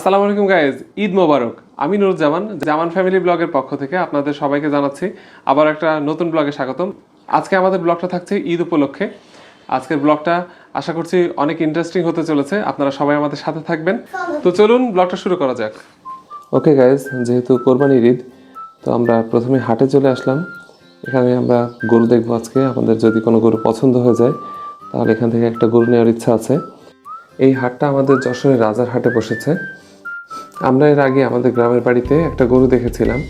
আসসালামু আলাইকুম গাইজ ঈদ মোবারক। আমি নুরুজ্জামান, জামান ফ্যামিলি ব্লগের পক্ষ থেকে আপনাদের সবাইকে জানাচ্ছি আবার একটা নতুন ব্লগে স্বাগতম। আজকে আমাদের ব্লগটা থাকছে ঈদ উপলক্ষে। আজকের ব্লগটা আশা করছি অনেক ইন্টারেস্টিং হতে চলেছে। আপনারা সবাই আমাদের সাথে থাকবেন। তো চলুন ব্লগটা শুরু করা যাক। ওকে গাইজ যেহেতু কোরবানির ঈদ, তো আমরা প্রথমে হাটে চলে আসলাম। এখানে আমরা গরু দেখব আজকে। আমাদের যদি কোনো গরু পছন্দ হয়ে যায়, তাহলে এখান থেকে একটা গরু নেওয়ার ইচ্ছা আছে। এই হাটটা আমাদের যশোরের রাজার হাটে বসেছে। আমরা এর আগে আমাদের গ্রামের বাড়িতে একটা গরু দেখেছিলাম।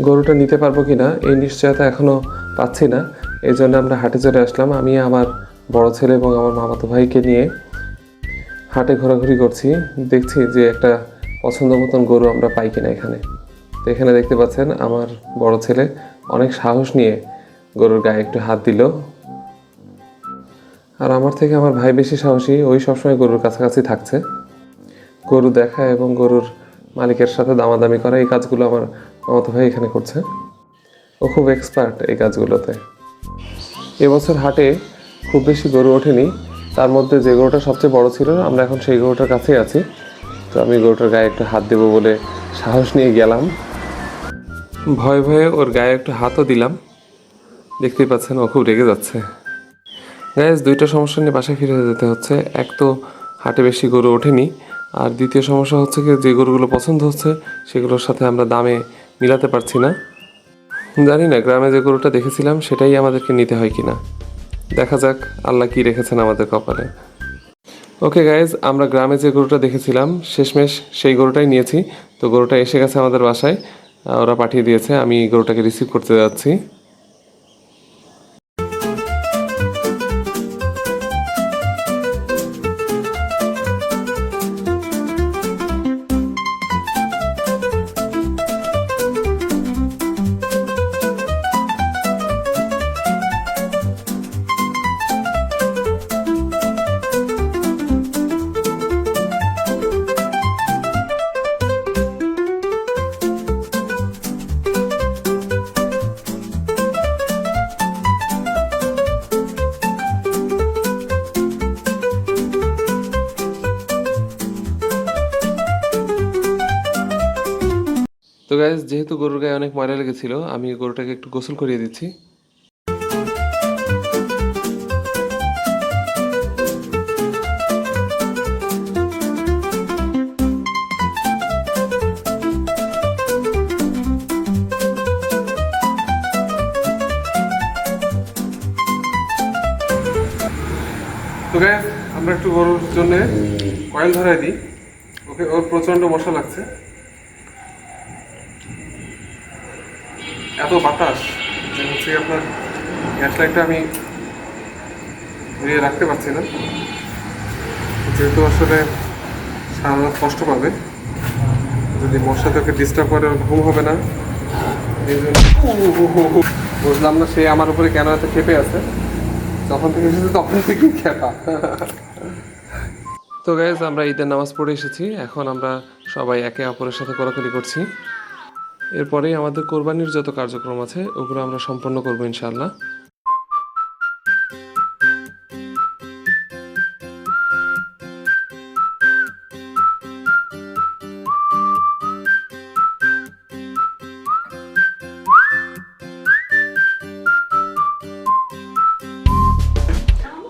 গরুটা নিতে পারব কি না এই নিশ্চয়তা এখনও পাচ্ছি না। এই জন্য আমরা হাটে চলে আসলাম। আমি, আমার বড় ছেলে এবং আমার মামাতো ভাইকে নিয়ে হাটে ঘোরাঘুরি করছি। দেখছি যে একটা পছন্দ মতন গরু আমরা পাই কিনা এখানে। তো এখানে দেখতে পাচ্ছেন আমার বড় ছেলে অনেক সাহস নিয়ে গরুর গায়ে একটু হাত দিল। আর আমার থেকে আমার ভাই বেশি সাহসী, ওই সবসময় গরুর কাছাকাছি থাকছে। গরু দেখা এবং গরুর মালিকের সাথে দামাদামি করা, এই কাজগুলো আমার মামাতো ভাই এখানে করছে। ও খুব এক্সপার্ট এই কাজগুলোতে। এবছর হাটে খুব বেশি গরু ওঠেনি। তার মধ্যে যে গরুটা সবচেয়ে বড় ছিল, আমরা এখন সেই গরুটার কাছেই আছি। তো আমি গরুটার গায়ে একটু হাত দেবো বলে সাহস নিয়ে গেলাম। ভয়ে ভয়ে ওর গায়ে একটু হাতও দিলাম। দেখতেই পাচ্ছেন ও খুব রেগে যাচ্ছে। গ্যাস দুইটা সমস্যা নিয়ে বাসায় ফিরে যেতে হচ্ছে। এক তো হাটে বেশি গরু ওঠেনি। আর দ্বিতীয় সমস্যা হচ্ছে কি, যে গরুগুলো পছন্দ হচ্ছে, সেগুলোর সাথে আমরা দামে মিলাতে পারছি না। জানি না, গ্রামে যে গরুটা দেখেছিলাম, সেটাই আমাদেরকে নিতে হয় কিনা। দেখা যাক, আল্লাহ কি রেখেছেন আমাদের কপালে। ওকে গাইজ, আমরা গ্রামে যে গরুটা দেখেছিলাম, শেষমেশ সেই গরুটাই নিয়েছি। তো গরুটা এসে গেছে আমাদের বাসায় ওরা পাঠিয়ে দিয়েছে, আমি গরুটাকে রিসিভ করতে যাচ্ছি। তো গাইজ যেহেতু গরুর গায়ে অনেক ময়লা লেগেছিল, আমি গরুটাকে একটু গোসল করিয়ে দিচ্ছি। তো আমরা একটু গরুর জন্য কয়েল ধরাই দিই। ওকে, ওর প্রচণ্ড মশা লাগছে। এত বাতাস যে হচ্ছে আপনার গ্যাস লাইটটা আমি ধরিয়ে রাখতে পারছি না। যেহেতু আসলে সারা কষ্ট পাবে, যদি মশা তোকে ডিস্টার্ব করে ঘুম হবে না। বুঝলাম না সে আমার উপরে কেন এত খেপে আছে। যখন থেকে এসেছে, তখন থেকেই খেপা তো গাইজ আমরা ঈদের নামাজ পড়ে এসেছি। এখন আমরা সবাই একে অপরের সাথে কোলাকুলি করছি। এরপরেই আমাদের কোরবানির যত কার্যক্রম আছে, ওগুলো আমরা সম্পন্ন করব ইনশাল্লাহ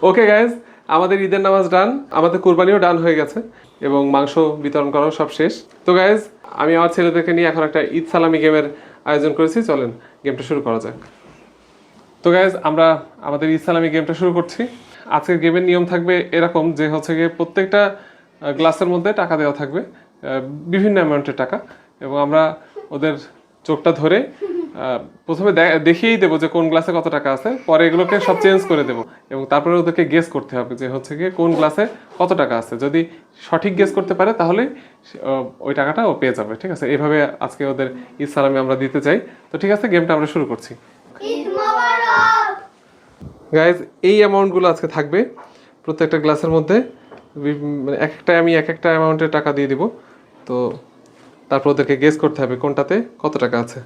ওকে গাইজ আমাদের ঈদের নামাজ ডান আমাদের কোরবানিও ডান হয়ে গেছে, এবং মাংস বিতরণ করাও সব শেষ। তো গাইজ আমি আমার ছেলেদেরকে নিয়ে এখন একটা ঈদ সালামি গেমের আয়োজন করেছি, চলেন গেমটা শুরু করা যাক। তো গাইজ আমরা আমাদের ঈদ সালামি গেমটা শুরু করছি। আজকের গেমের নিয়ম থাকবে এরকম যে হচ্ছে গিয়ে প্রত্যেকটা গ্লাসের মধ্যে টাকা দেওয়া থাকবে বিভিন্ন অ্যামাউন্টের টাকা। এবং আমরা ওদের চোখটা ধরে প্রথমে দেখিয়েই দেবো যে কোন গ্লাসে কত টাকা আছে পরে এগুলোকে সব চেঞ্জ করে দেবো। এবং তারপরে ওদেরকে গেস করতে হবে যে হচ্ছে গিয়ে কোন গ্লাসে কত টাকা আছে। যদি সঠিক গেস করতে পারে তাহলে ওই টাকাটা ও পেয়ে যাবে ঠিক আছে? এইভাবে আজকে ওদের ঈদ সালামি আমরা দিতে চাই। তো ঠিক আছে গেমটা আমরা শুরু করছি। গাইজ এই অ্যামাউন্টগুলো আজকে থাকবে প্রত্যেকটা গ্লাসের মধ্যে। মানে এক একটা আমি এক একটা অ্যামাউন্টের টাকা দিয়ে দিব। তো তারপর ওদেরকে গেস করতে হবে কোনটাতে কত টাকা আছে।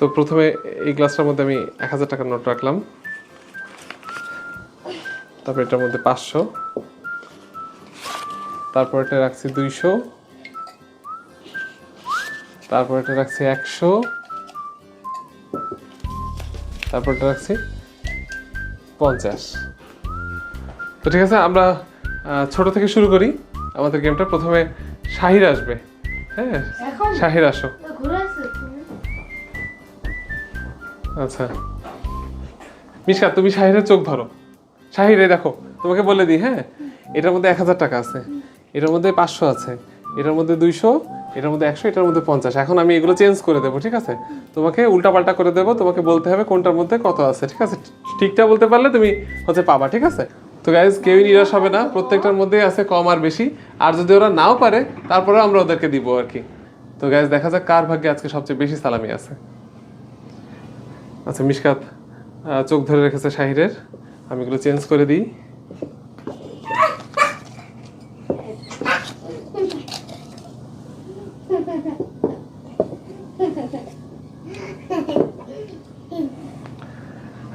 তো প্রথমে এই গ্লাসটার মধ্যে আমি এক হাজার টাকার নোট রাখলাম। তারপর এটার মধ্যে পাঁচশো। তারপর এটা রাখছি দুইশো। তারপর এটা রাখছি একশো। তারপর এটা রাখছি পঞ্চাশ। তো ঠিক আছে আমরা ছোট থেকে শুরু করি। আমাদের গেমটা প্রথমে শাহির আসবে। হ্যাঁ শাহির আসো। আচ্ছা। তুমি শাহিরের চোখ ধরো। শাহিরে দেখো, তোমাকে বলে দিই হ্যাঁ? এটার মধ্যে এক হাজার টাকা আছে। এটার মধ্যে পাঁচশো আছে। এটার মধ্যে দুইশো, এটার মধ্যে একশো, এটার মধ্যে পঞ্চাশ। এখন আমি এগুলো চেঞ্জ করে দেবো, ঠিক আছে? তোমাকে উল্টাপাল্টা করে দেবো, তোমাকে বলতে হবে কোনটার মধ্যে কত আছে, ঠিক আছে? ঠিকটা বলতে পারলে তুমি হচ্ছে পাবা, ঠিক আছে? তো গাইজ কেউই নিরাশ হবে না। প্রত্যেকটার মধ্যেই আছে কম আর বেশি। আর যদি ওরা নাও পারে তারপরে আমরা ওদেরকে দিব আর কি। তো গাইজ দেখা যাক কার ভাগ্যে আজকে সবচেয়ে বেশি সালামি আছে। আচ্ছা মিশকাত চোখ ধরে রেখেছে শাহিরের। আমি এগুলো চেঞ্জ করে দিই।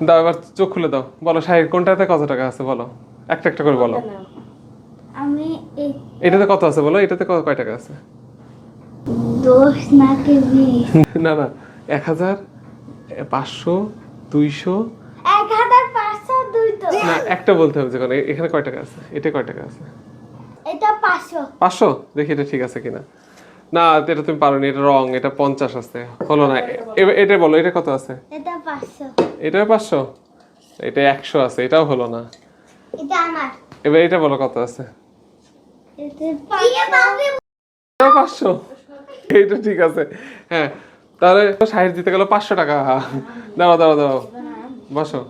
দাও এবার চোখ খুলে দাও। বলো শাহির কোনটাতে কত টাকা আছে বলো। একটা একটা করে বলো। আমি এটাতে কত আছে বলো? এটাতে কয় টাকা আছে? নাকি না না এক হাজার পাঁচশো দুইশো? না একটা বলতে হবে যে এখানে কয় টাকা আছে? এটা কয় টাকা আছে? এটা পাঁচশো। পাঁচশো? দেখি এটা ঠিক আছে কিনা। না এটা তুমি পারোনি এটা রং এটা পঞ্চাশ আছে। হলো না এটা বলো এটা কত আছে? এটা পাঁচশো। এটাও পাঁচশো? এটা একশো আছে এটাও হলো না। এটা আমার। এবার এটা বলো কত আছে? এটা পাঁচশো। এইটা ঠিক আছে। হ্যাঁ তাহলে ষাট দিতে গেল পাঁচশো টাকা। দাঁড়াও দাঁড়াও দাঁড়াও। বসো।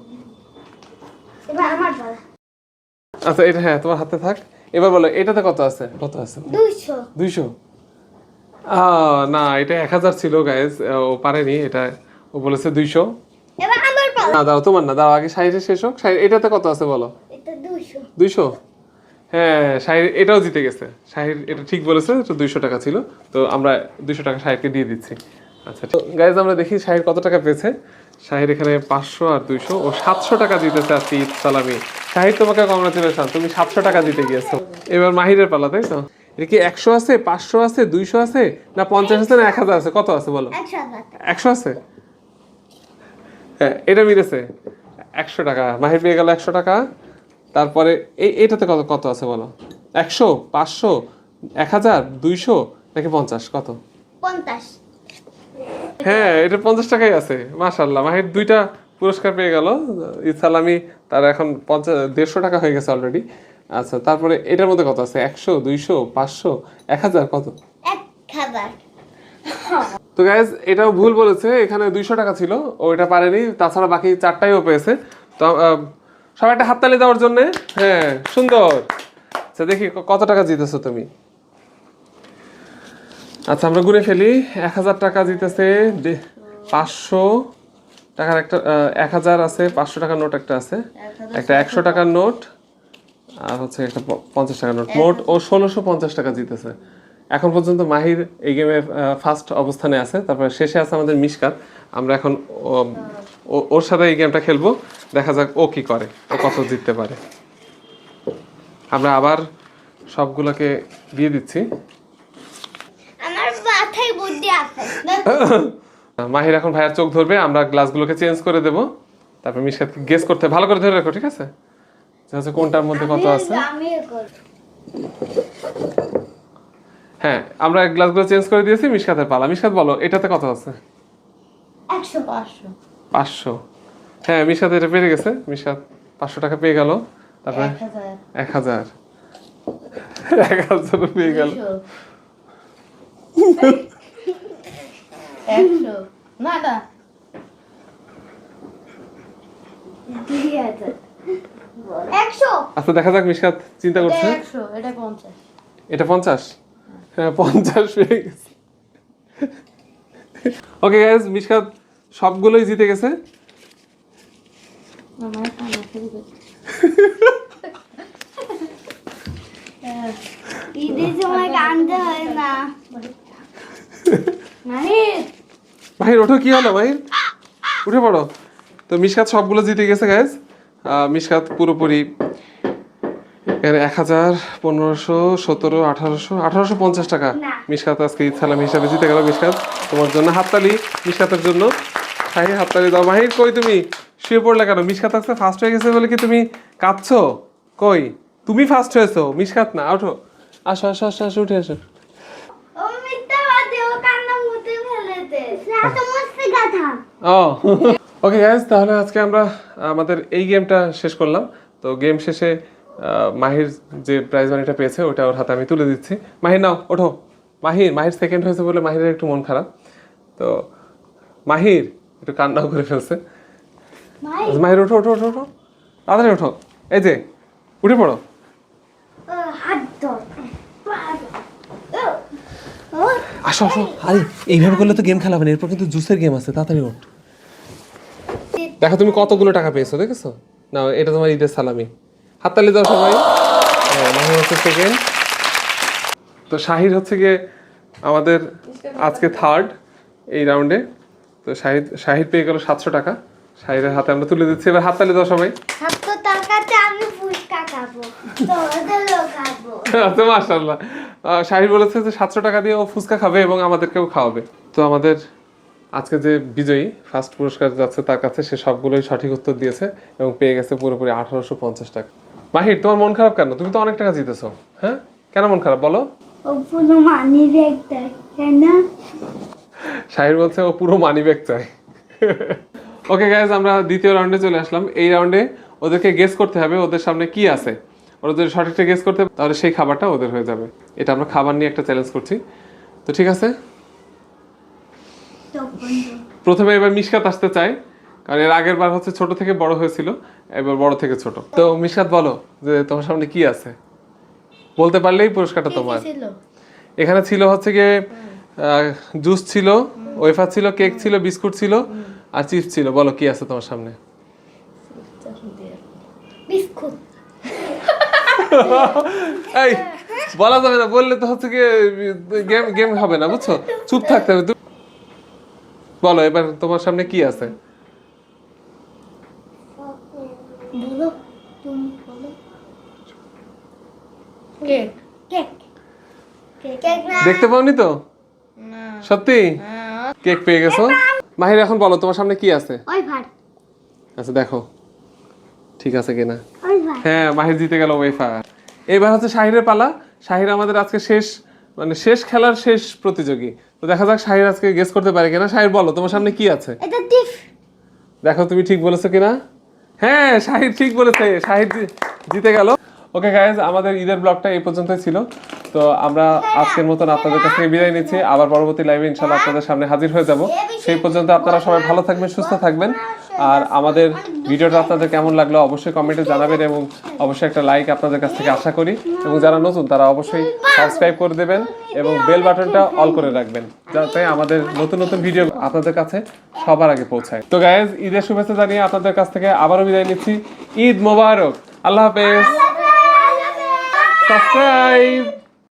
আচ্ছা এটা হ্যাঁ তোমার হাতে থাক। এবার বলো এটাতে কত আছে? কত আছে? দুইশো। না এটা এক হাজার ছিল গাইজ ও পারেনি এটা ও বলেছে দুইশো। না দাও তোমার না দাও আগে সাইডে শেষ হোক। সাইড এটাতে কত আছে বলো? দুইশো। হ্যাঁ শাহির এটাও জিতে গেছে। শাহির এটা ঠিক বলেছে তো দুইশো টাকা ছিল। তো আমরা দুইশো টাকা শাহিরকে দিয়ে দিচ্ছি। আচ্ছা গাইজ আমরা দেখি শাহির কত টাকা পেয়েছে। শাহির এখানে পাঁচশো আর দুইশো। ও সাতশো টাকা দিতেছে আজকে ঈদ সালামি। শাহির তোমাকে কংগ্রাচুলেশন তুমি সাতশো টাকা দিতে গিয়েছো। এবার মাহিরের পালা তাই তো? এটা কি একশো আছে পাঁচশো আছে দুইশো আছে না পঞ্চাশ আছে না এক হাজার আছে? কত আছে বলো? একশো আছে? হ্যাঁ এটা মিলেছে। একশো টাকা। মাহির পেয়ে গেল একশো টাকা। তারপরে এই এটাতে কত কত আছে বলো? একশো পাঁচশো এক হাজার দুইশো নাকি পঞ্চাশ? কত? পঞ্চাশ। হ্যাঁ এটা পঞ্চাশ টাকাই আছে মাশাল্লাহ মাহির দুইটা পুরস্কার পেয়ে গেল। ইসালামি তার এখন পঞ্চাশ দেড়শো টাকা হয়ে গেছে অলরেডি আচ্ছা তারপরে এটার মধ্যে কত আছে? একশো দুইশো পাঁচশো এক হাজার কত? তো গাইজ এটাও ভুল বলেছে এখানে দুইশো টাকা ছিল ও এটা পারেনি। তাছাড়া বাকি চারটাইও পেয়েছে। তো সবাই একটা হাততালি দেওয়ার জন্য হ্যাঁ সুন্দর। আচ্ছা দেখি কত টাকা জিতেছো তুমি? আচ্ছা আমরা ঘুরে ফেলি। এক হাজার টাকা জিতেছে পাঁচশো টাকার একটা এক হাজার আছে, পাঁচশো টাকার নোট একটা আছে। একটা একশো টাকার নোট আর হচ্ছে একটা পঞ্চাশ টাকার নোট। মোট ও ষোলোশো পঞ্চাশ টাকা জিতেছে। এখন পর্যন্ত মাহির এই গেমে ফার্স্ট অবস্থানে আছে, তারপরে শেষে আছে আমাদের মিশকাত। আমরা এখন ওর সাথে এই গেমটা খেলব। দেখা যাক ও কি করে, ও কত জিততে পারে। আমরা আবার সবগুলোকে দিয়ে দিচ্ছি। মাথায় বুদ্ধি মাহির এখন ভাইয়ার চোখ ধরবে আমরা গ্লাসগুলোকে চেঞ্জ করে দেব। তারপর মিশকাত গেস করতে ভালো করে ধরে রাখো ঠিক আছে? যে হচ্ছে কোনটার মধ্যে কত আছে। হ্যাঁ আমরা গ্লাসগুলো চেঞ্জ করে দিয়েছি মিশকাতের পালা। মিশকাত বলো এটাতে কত আছে? পাঁচশো। হ্যাঁ মিশকাত এটা পেরে গেছে। মিশকাত পাঁচশো টাকা পেয়ে গেল। তারপরে এক হাজার। এক হাজার। পেয়ে গেল। একশো না। না একশো। আচ্ছা দেখা যাক মিশকাত চিন্তা করছে। এটা পঞ্চাশ। এটা পঞ্চাশ? হ্যাঁ পঞ্চাশ পেয়ে গেছে। ওকে গাইজ মিশকাত সবগুলোই জিতে গেছে। ঈদের সময় হয় না। মাহির। ওঠো কি হলো মাহির? উঠে পড়ো। তো মিশকাত সবগুলো জিতে গেছে গাইজ মিশকাত পুরোপুরি এখানে এক হাজার পনেরোশো সতেরো আঠারোশো আঠারোশো পঞ্চাশ টাকা। মিসকাত আজকে ঈদ সালামি হিসাবে জিতে গেল মিসকাত তোমার জন্য হাততালি মিসকাতের জন্য। হাই হাততালি দাও। মাহির কই তুমি? শুয়ে পড়লে কেন? মিসকাত আজকে ফার্স্ট হয়ে গেছে বলে কি তুমি কাঁদছো? কই? তুমি ফার্স্ট হয়েছো? মিসকাত না ওঠো। আসো আসো আসো আসো উঠে আসো ও মিথ্যাবাদী ও কান্না মুতে ফেলেছে না তো মস্তি গাধা ও। ওকে গাইজ তাহলে আজকে আমরা আমাদের এই গেমটা শেষ করলাম। তো গেম শেষে মাহির যে প্রাইজ মানিটা পেয়েছে ওটা ওর হাতে আমি তুলে দিচ্ছি। মাহির নাও ওঠো। মাহির মাহির সেকেন্ড হয়েছে বলে মাহিরের একটু মন খারাপ। তো মাহির একটু কান্নাও করে ফেলছে। মাহির ওঠো ওঠো ওঠো ওঠো। তাড়াতাড়ি ওঠো। এই যে উঠে পড়ো ও, হাত ধর পা ধর। ও, ও, আসো আসো। আরে এইভাবে করলে তো গেম খেলাবে না এরপর কিন্তু জুসের গেম আছে তাড়াতাড়ি ওঠ। দেখো তুমি কতগুলো টাকা পেয়েছ দেখেছ? না এটা তোমার ঈদের সালামি। হাততালি দাও সবাই। মাহির হচ্ছে সেকেন্ড তো শাহির হচ্ছে গিয়ে আমাদের আজকে থার্ড এই রাউন্ডে তো শাহিদ শাহিদ পেয়ে গেল সাতশো টাকা। শাহিদের হাতে আমরা তুলে দিচ্ছি। এবার হাততালি দাও সবাই। খাব আচ্ছা মাশাল্লাহ শাহির বলেছে যে সাতশো টাকা দিয়ে ও ফুচকা খাবে এবং আমাদেরকেও খাওয়াবে। তো আমাদের আজকে যে বিজয়ী ফার্স্ট পুরস্কার যাচ্ছে তার কাছে সে সবগুলোই সঠিক উত্তর দিয়েছে এবং পেয়ে গেছে পুরোপুরি আঠারোশো পঞ্চাশ টাকা। মাহির তোমার মন খারাপ কেন? তুমি তো অনেক টাকা জিতেছো হ্যাঁ? কেন মন খারাপ বলো? পুরো মানি ব্যাগ শাহির বলছে ও পুরো মানি ব্যাগ চাই ওকে গাইজ আমরা দ্বিতীয় রাউন্ডে চলে আসলাম। এই রাউন্ডে ওদেরকে গেস করতে হবে ওদের সামনে কি আছে। ওরা যদি সঠিকটা গেস করতে তাহলে সেই খাবারটা ওদের হয়ে যাবে। এটা আমরা খাবার নিয়ে একটা চ্যালেঞ্জ করছি। তো ঠিক আছে? প্রথমে এবার মিশকাত আসতে চাই কারণ এর আগের বার হচ্ছে ছোট থেকে বড় হয়েছিল এবার বড় থেকে ছোট। তো মিশকাত বলো যে তোমার সামনে কি আছে? বলতে পারলেই পুরস্কারটা তোমার। এখানে ছিল হচ্ছে গিয়ে জুস ছিল ওয়েফার ছিল কেক ছিল বিস্কুট ছিল আর চিপস ছিল। বলো কি আছে তোমার সামনে? বিস্কুট। এই বলা যাবে না বললে তো হচ্ছে গিয়ে গেম গেম হবে না বুঝছ? চুপ থাকতে হবে বলো এবার তোমার সামনে কি আছে? বলো তুমি বলো। কেক। কেক। কেক না। দেখতে পাওনি তো? সত্যি? কেক পেয়ে গেছো? মাহির এখন বলো তোমার সামনে কি আছে? আচ্ছা দেখো। ঠিক আছে কিনা? হ্যাঁ মাহির জিতে গেল ওয়েফার এবার হচ্ছে শাহিরের পালা। শাহির আমাদের আজকে শেষ মানে শেষ খেলার শেষ প্রতিযোগী। তো দেখা যাক শাহির আজকে গেস করতে পারে কিনা। শাহির বলো তোমার সামনে কি আছে? দেখো তুমি ঠিক বলেছ কিনা? হ্যাঁ শাহিদ ঠিক বলেছে। শাহিদ জি- জিতে গেল। ওকে গাইজ আমাদের ঈদের ব্লগটা এই পর্যন্তই ছিল। তো আমরা আজকের মতন আপনাদের কাছ থেকে বিদায় নিচ্ছি। আবার পরবর্তী লাইভে ইনশাল্লাহ আপনাদের সামনে হাজির হয়ে যাব। সেই পর্যন্ত আপনারা সবাই ভালো থাকবেন সুস্থ থাকবেন। আর আমাদের ভিডিওটা আপনাদের কেমন লাগল অবশ্যই কমেন্টে জানাবেন এবং অবশ্যই একটা লাইক আপনাদের কাছ থেকে আশা করি। এবং যারা নতুন তারা অবশ্যই সাবস্ক্রাইব করে দেবেন এবং বেল বাটনটা অল করে রাখবেন যাতে আমাদের নতুন নতুন ভিডিও আপনাদের কাছে সবার আগে পৌঁছায়। তো গাইজ ঈদের শুভেচ্ছা জানিয়ে আপনাদের কাছ থেকে আবারও বিদায় নিচ্ছি। ঈদ মোবারক। আল্লাহ হাফেজ। সাবস্ক্রাইব